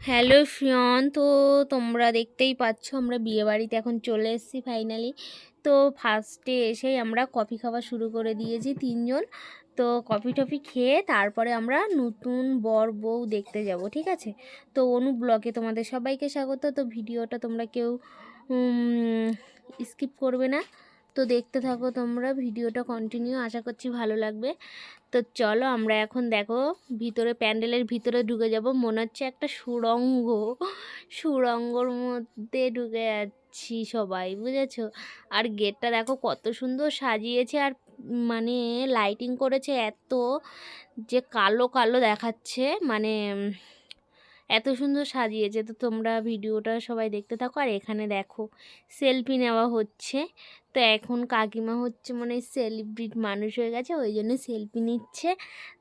Hello ফিয়ন তো তোমরা দেখতেই পাচ্ছ আমরা বিয়েবাড়িতে এখন চলে এসেছি ফাইনালি তো ফার্স্টে এসেই আমরা কফি খাওয়া শুরু করে দিয়েছি তিনজন। তো কফি টফি খেয়ে তারপরে আমরা নতুন বর বউ দেখতে যাব, ঠিক আছে? তো অনু ব্লগে তোমাদের সবাইকে স্বাগত। তো ভিডিওটা তোমরা কেউ স্কিপ করবে না। তো দেখতে থাকো তোমরা, ভিডিওটা কন্টিনিউ আশা করছি ভালো লাগবে। তো চলো আমরা এখন দেখো, ভিতরে প্যান্ডেলের ভিতরে ঢুকে যাব। মনে হচ্ছে একটা সুড়ঙ্গ, সুড়ঙ্গর মধ্যে ঢুকে যাচ্ছি সবাই, বুঝেছ? আর গেটটা দেখো কত সুন্দর সাজিয়েছে আর মানে লাইটিং করেছে এত যে কালো কালো দেখাচ্ছে মানে এত সুন্দর সাজিয়েছে। তো তোমরা ভিডিওটা সবাই দেখতে থাকো। আর এখানে দেখো সেলফি নেওয়া হচ্ছে। তো এখন কাকিমা হচ্ছে মানে সেলিব্রিট মানুষ হয়ে গেছে, ওই জন্য সেলফি নিচ্ছে।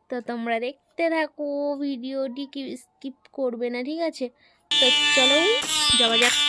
তো তোমরা দেখতে থাকো, ভিডিওটি কি স্কিপ করবে না, ঠিক আছে? তো চলো, যাওয়া যাক।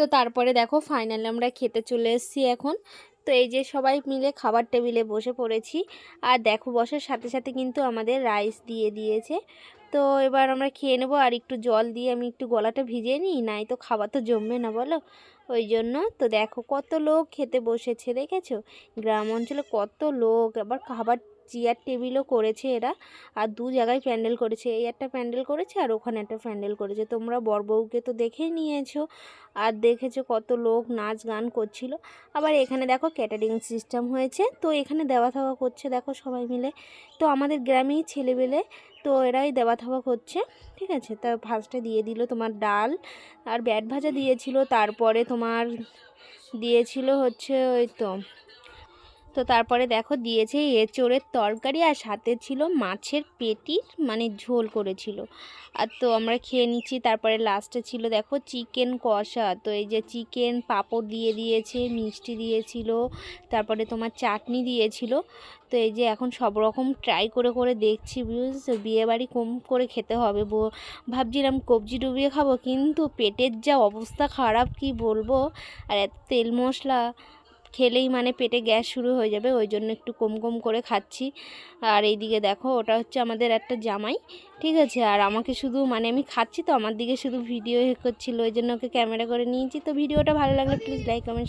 তো তারপরে দেখো ফাইনালি আমরা খেতে চলে এসেছি এখন। তো এই যে সবাই মিলে খাবার টেবিলে বসে পড়েছি। আর দেখো বসার সাথে সাথে কিন্তু আমাদের রাইস দিয়ে দিয়েছে। তো এবার আমরা খেয়ে নেব আর একটু জল দিয়ে আমি একটু গলাটা ভিজিয়ে নিই, নাই তো খাবার তো জমবে না, বলো? ওই জন্য তো দেখো কত লোক খেতে বসেছে, দেখেছ? গ্রাম অঞ্চলে কত লোক, আবার খাবার চেয়ার টেবিলও করেছে এরা, আর দু জায়গায় প্যান্ডেল করেছে। এই একটা প্যান্ডেল করেছে আর ওখানে একটা প্যান্ডেল করেছে। তোমরা বউকে তো দেখেই নিয়েছো, আর দেখেছ কত লোক নাচ গান করছিল। আবার এখানে দেখো ক্যাটারিং সিস্টেম হয়েছে, তো এখানে দেওয়া থাওয়া করছে, দেখো সবাই মিলে। তো আমাদের গ্রামেই ছেলেবেলে তো এরাই দেওয়া থাওয়া করছে, ঠিক আছে? তা ফার্স্টে দিয়ে দিল তোমার ডাল, আর ব্যাট ভাজা দিয়েছিল, তারপরে তোমার দিয়েছিল হচ্ছে ওই তো তো তারপরে দেখো দিয়েছে এঁচোড়ের তরকারি আর সাথে ছিল মাছের পেটির মানে ঝোল করেছিল। আর তো আমরা খেয়ে নিচ্ছি, তারপরে লাস্টে ছিল দেখো চিকেন কষা। তো এই যে চিকেন পাঁপড় দিয়ে দিয়েছে, মিষ্টি দিয়েছিল, তারপরে তোমার চাটনি দিয়েছিল। তো এই যে এখন সব রকম ট্রাই করে করে দেখছি, বুঝছ? বিয়েবাড়ি কম করে খেতে হবে। ভাবছিলাম কবজি ডুবিয়ে খাব, কিন্তু পেটের যা অবস্থা খারাপ, কি বলব? আর এত তেল মশলা। খেলেই মানে পেটে গ্যাস শুরু হয়ে যাবে, ওই জন্য একটু কম কম করে খাচ্ছি। আর এই দিকে দেখো, ওটা হচ্ছে আমাদের একটা জামাই, ঠিক আছে? আর আমাকে শুধু মানে আমি খাচ্ছি তো, আমার দিকে শুধু ভিডিও করছিল, ওই জন্য ওকে ক্যামেরা করে নিয়েছি। তো ভিডিওটা ভালো লাগলে প্লিজ লাইক কমেন্ট